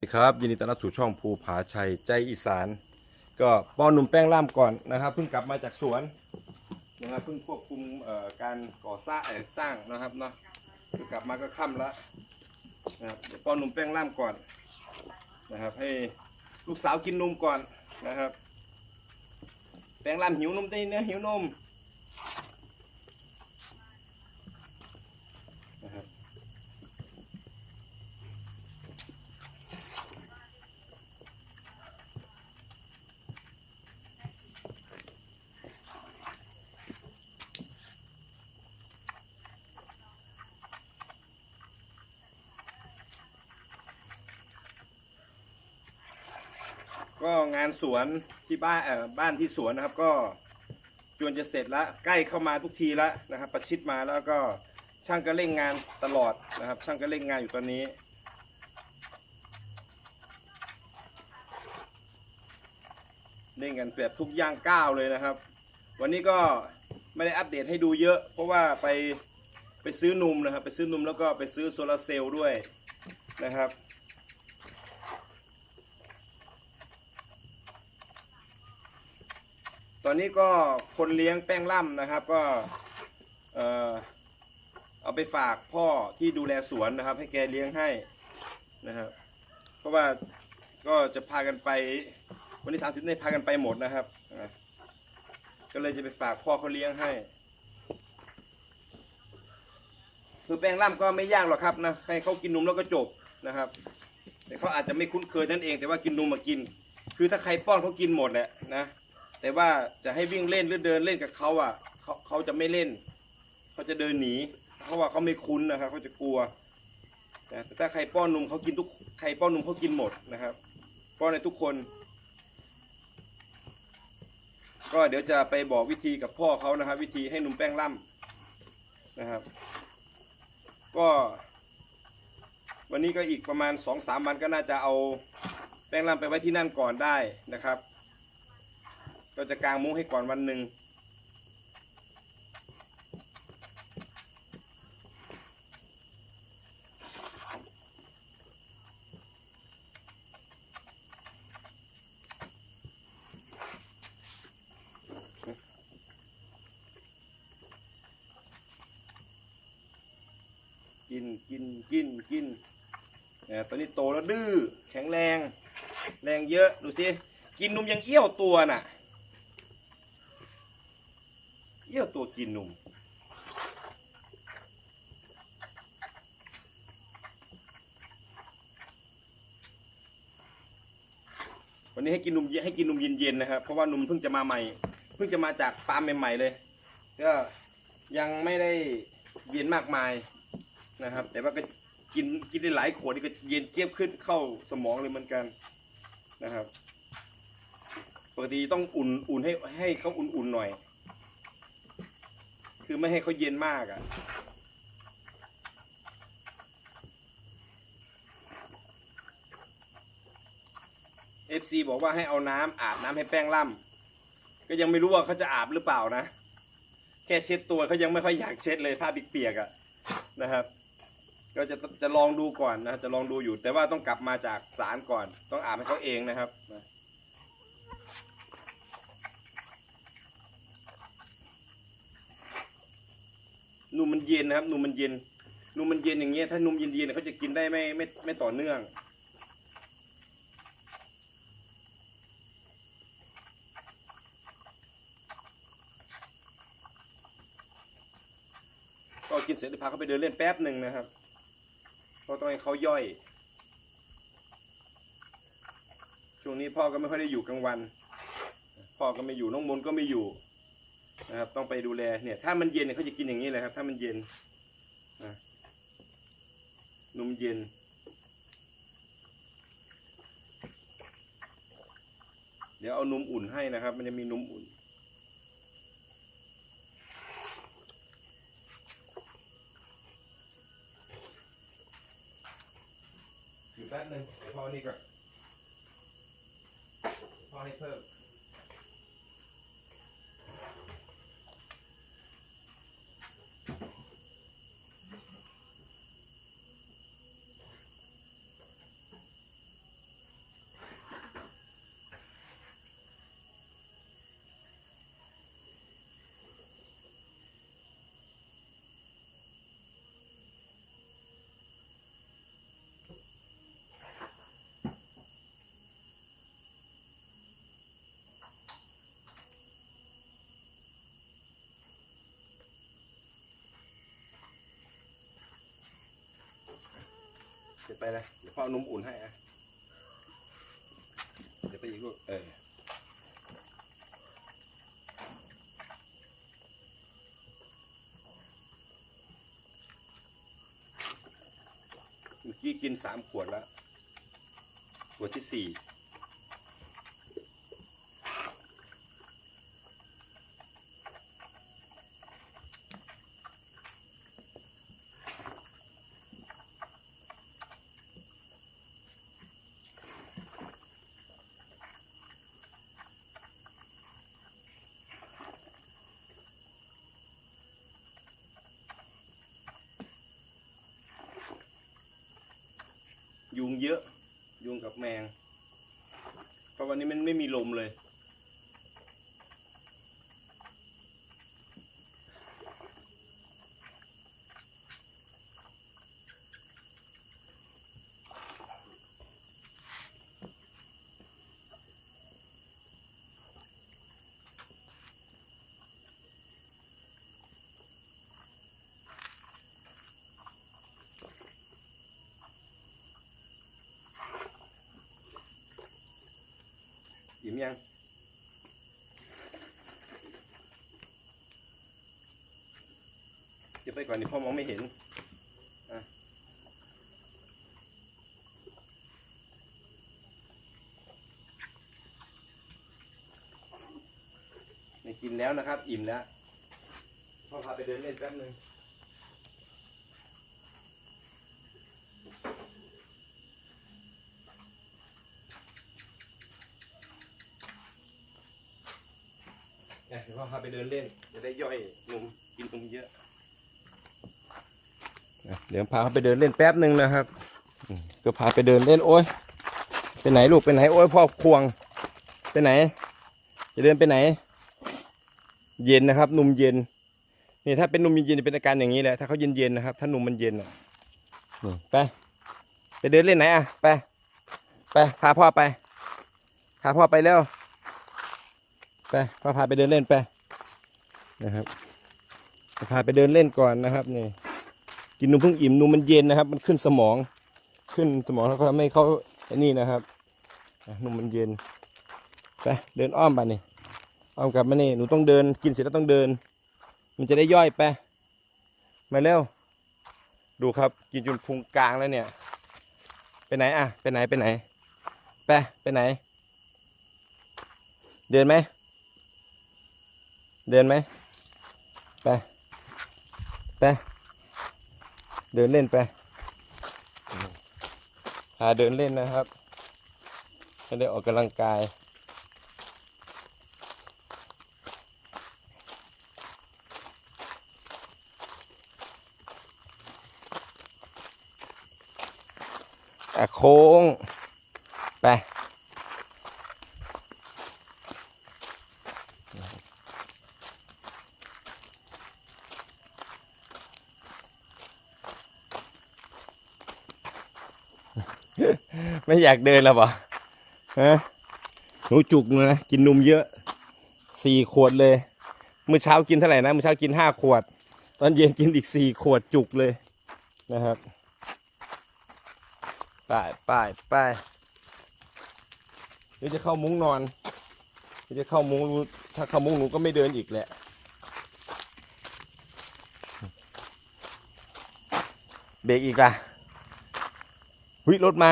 สวัสดีครับยินดีต้อนรับสู่ช่องภูผาชัยใจอีสาน ก็ป้อนหนุ่มแป้งล่ามก่อนนะครับเพิ่งกลับมาจากสวนนะครับเพิ่งควบคุมเอ่อการก่อสร้างเอ่อสร้างนะครับเนาะเพิ่งกลับมาก็ค่ำแล้วนะครับเดี๋ยวป้อนหนุ่มแป้งล่ามก่อนนะครับ ให้ลูกสาวกินนมก่อนนะครับ แป้งล่ามหิวนมได้เนื้อหิวนม ก็งานสวนที่บ้านเอ่อบ้านที่สวนนะครับ ก็จวนจะเสร็จแล้วใกล้เข้ามาทุกทีแล้วนะครับ ประชิดมาแล้วก็ช่างก็เร่งงานตลอดนะครับ ช่างก็เร่งงานอยู่ตอนนี้ เร่งกันแบบทุกย่างก้าวเลยนะครับ วันนี้ก็ไม่ได้อัปเดตให้ดูเยอะ เพราะว่าไปไปซื้อนมนะครับ ไปซื้อนมแล้วก็ไปซื้อโซลาร์เซลล์ด้วยนะครับ ตอนนี้ก็คนเลี้ยงแป้งล่ำนะครับ ก็เออเอาไปฝากพ่อที่ดูแลสวนนะครับ ให้แกเลี้ยงให้นะครับ เพราะว่าก็จะพากันไป วันที่สามสิบนี่พากันไปหมดนะครับก็เลยจะไปฝากพ่อเขาเลี้ยงให้ คือแป้งล่ำก็ไม่ยากหรอกครับนะให้เขากินนมแล้วก็จบนะครับ แต่เขาอาจจะไม่คุ้นเคยนั่นเอง แต่ว่ากินนมมากิน คือถ้าใครป้อนเขากินหมดแหละนะ แต่ว่าจะให้วิ่งเล่นหรือเดินเล่นกับเขาอะเขาเขาจะไม่เล่น เขาจะเดินหนีเพราะว่าเขาไม่คุ้นนะครับเขาจะกลัวแต่ถ้าใครป้อนนมเขากินทุกใครป้อนนมเขากินหมดนะครับ ป้อนในทุกคน ก็เดี๋ยวจะไปบอกวิธีกับพ่อเขานะครับ วิธีให้นมแป้งล่ำนะครับ ก็ วันนี้ก็อีกประมาณสองสามวันก็น่าจะเอาแป้งล่ำไปไว้ที่นั่นก่อนได้นะครับ ก็จะกางมุ้งให้ก่อนวันหนึ่งกินกินกินกินเนี่ยตอนนี้โตแล้วดื้อแข็งแรง แรงเยอะ ดูสิ กินนมยังเอี้ยวตัวน่ะ เอี้ยวตัวกินนมวันนี้ให้กินนมเยให้กินนมเย็นๆนะครับ เพราะว่านมเพิ่งจะมาใหม่ เพิ่งจะมาจากฟาร์มใหม่ๆเลย ก็ยังไม่ได้เย็นมากมายนะครับ แต่ว่าก็กินกินได้หลายขวดนี่ก็เย็นเจี๊ยบขึ้นเข้าสมองเลยเหมือนกันนะครับ ปกติต้องอุ่นอุ่นให้ให้เขาอุ่นๆหน่อย คือไม่ให้เขาเย็นมากอะ่ะ FC บอกว่าให้เอาน้ำอาบน้ำให้แป้งล่ำก็ยังไม่รู้ว่าเขาจะอาบหรือเปล่านะ แค่เช็ดตัวเขายังไม่ค่อยอยากเช็ดเลยผ้าเปียกๆอะ่ะนะครับ ก็จะจะลองดูก่อนนะจะลองดูอยู่ แต่ว่าต้องกลับมาจากศาลก่อน ต้องอาบให้เขาเองนะครับนะ นมมันเย็นนะครับนมมันเย็นนมมันเย็นอย่างเงี้ยถ้านมเย็นๆเนี่ยเขาจะกินได้ไม่ไม่ไม่ต่อเนื่อง ก็กินเสร็จเดี๋ยวพาเขาไปเดินเล่นแป๊บหนึ่งนะครับเพราะต้องให้เขาย่อย ช่วงนี้พ่อก็ไม่ค่อยได้อยู่กลางวัน พ่อก็ไม่อยู่น้องมนก็ไม่อยู่ นะครับ ต้องไปดูแลเนี่ย ถ้ามันเย็นเนี่ยเขาจะกินอย่างนี้เลยครับ ถ้ามันเย็นนะนมเย็น เดี๋ยวเอานมอุ่นให้นะครับ มันจะมีนมอุ่นอยู่แป๊บนึงเดี๋ยวพ่อนี่ก่อนพอให้เพิ่ม ไปเลยเดี๋ยวพ่อเอานมอุ่นให้อะเดี๋ยวไปอีกลูกเออเมื่อกี้กินสามขวดแล้วขวดที่สี่ ยุงเยอะ ยุงกับแมง เพราะวันนี้มันไม่มีลมเลย ยังเดี๋ยวไปก่อนนี่พ่อมองไม่เห็นอะนี่กินแล้วนะครับ อิ่มแล้วพ่อพาไปเดินเล่นแป๊บนึง เนี่ยเดี๋ยว พาไปเดินเล่น จะได้ย่อยนมกินนมเยอะ เดี๋ยวพาเขาไปเดินเล่นแป๊บหนึ่งนะครับ ก็พาไปเดินเล่นโอ้ยไปไหนลูกไปไหนโอ้ยพ่อควง ไปไหน จะเดินไปไหน เย็นนะครับนุ่มเย็นนี่ถ้าเป็นนุ่มเย็นจะเป็นอาการอย่างนี้แหละถ้าเขาเย็นๆนนะครับ ถ้านุ่มมันเย็นอะนี่ไปไปเดินเล่นไหนอะไปไปพาพ่อไปพาพ่อไปเร็วไปพาพาไปเดินเล่นไป นะครับจะพาไปเดินเล่นก่อนนะครับนี่กินนมเพิ่งอิ่มนมมันเย็นนะครับ มันขึ้นสมอง ขึ้นสมองแล้วก็ทำให้เขาไอ้นี่นะครับนมมันเย็นไปเดินอ้อมไปนี่อ้อมกลับมานี่หนูต้องเดิน กินเสร็จแล้วต้องเดิน มันจะได้ย่อยไปมาเร็วดูครับกินจนพุงกลางแล้วเนี่ย ไปไหนอะไปไหนไปไหนไปไปไหน เดินไหมเดินไหม ไป ไป เดินเล่นไปพาเดินเล่นนะครับให้ได้ออกกำลังกายอะโค้ง ไป ไม่อยากเดินแล้วปะฮะหนูจุกเลยนะกินนมเยอะสี่ขวดเลยเมื่อเช้ากินเท่าไหร่นะเมื่อเช้ากินห้าขวด ตอนเย็นกินอีกสี่ขวดจุกเลยนะครับไปไปไปเดี๋ยวจะเข้ามุ้งนอนเดี๋ยวจะเข้ามุ้งถ้าเข้ามุ้งหนูก็ไม่เดินอีกแหละเบรกอีกล่ะ วิรถมา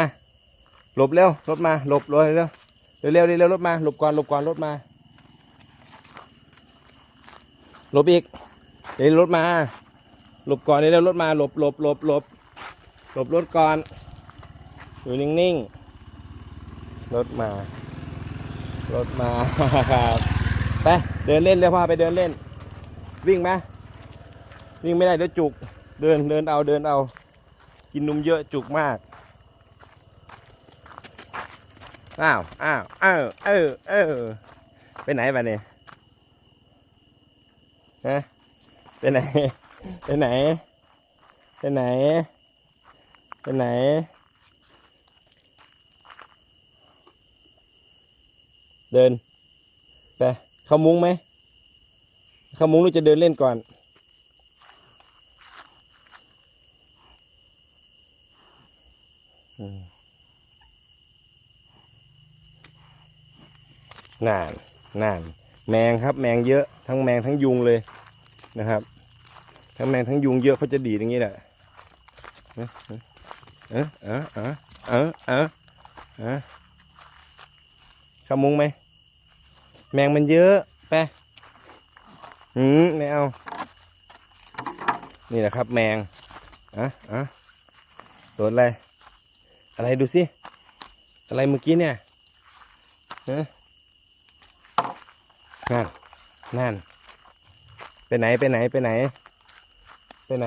หลบเร็วรถมา หลบเลยเร็วเร็วเร็วเร็วรถมา หลบก่อนหลบก่อนรถมา หลบอีกเดี๋ยวรถมา หลบก่อนเร็วรถมา หลบหลบหลบหลบหลบรถก่อนอยู่นิ่งๆรถมารถมาไปเดินเล่นเร็วพาไปเดินเล่น วิ่งไหมวิ่งไม่ได้เดี๋ยวจุก เดินเดินเอาเดินเอา กินนมเยอะจุกมาก อ้าวอ้าวเออเออเออไปไหนบ้าเนี่ยฮะไปไหนไปไหนไปไหนไปไหนเดินไปเข้ามุ้งไหมเข้ามุ้งหรือจะเดินเล่นก่อน น่านน่านแมงครับ แมงเยอะทั้งแมงทั้งยุงเลยนะครับ ทั้งแมงทั้งยุงเยอะเขาจะดีอย่างนี้แหละเออเออเออเออเออเออเออเข้ามุงไหมแมงมันเยอะไปหืมไม่เอา นี่แหละครับ แมงอะอะตัวอะไร อะไรดูสิ อะไรเมื่อกี้เนี่ยฮะ นั่น นั่น ไปไหน ไปไหน ไปไหน ไปไหน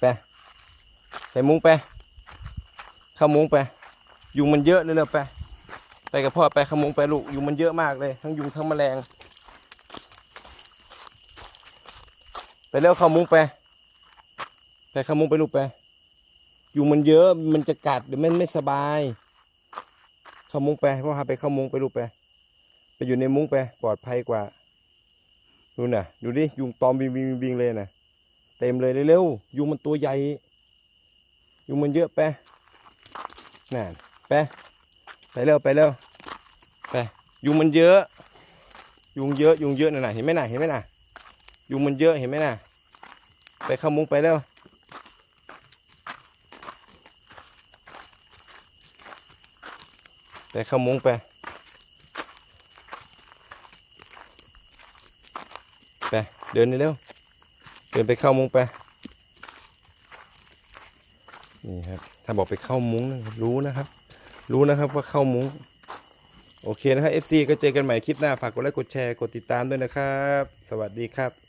ไป ไปมุ้งไป เข้ามุ้งไป ยุงมันเยอะเลยเร็วไป ไปกับพ่อไปข้ามุ้งไปลูก ยุงมันเยอะมากเลย ทั้งยุงทั้งแมลง ไปเร็วเข้ามุ้งไป ไปเข้ามุ้งไปลูกไป ยุงมันเยอะ มันจะกัดเดี๋ยวมันไม่สบาย เข้ามุ้งไปพ่อพาไปเข้ามุ้งไปลูกไปไปอยู่ในมุ้งไปปลอดภัยกว่า ดูน่ะดูดิยุงตอมบิงบิงบิงบิงเลยน่ะเต็มเลยเร็วๆยุงมันตัวใหญ่ยุงมันเยอะไปนั่นไปไปเร็วไปเร็วไปยุงมันเยอะ ยุงเยอะยุงเยอะน่ะน่ะเห็นไหมน่ะเห็นไหมน่ะยุงมันเยอะเห็นไหมน่ะไปเข้ามุ้งไปแล้ว ไปเข้ามุ้งไปไปเดินเร็วเดินไปเข้ามุ้งไปนี่ครับถ้าบอกไปเข้ามุ้งรู้นะครับ รู้นะครับว่าเข้ามุ้งโอเคนะครับ FC ก็เจอกันใหม่คลิปหน้าฝากกดไลค์กดแชร์กดติดตามด้วยนะครับ สวัสดีครับ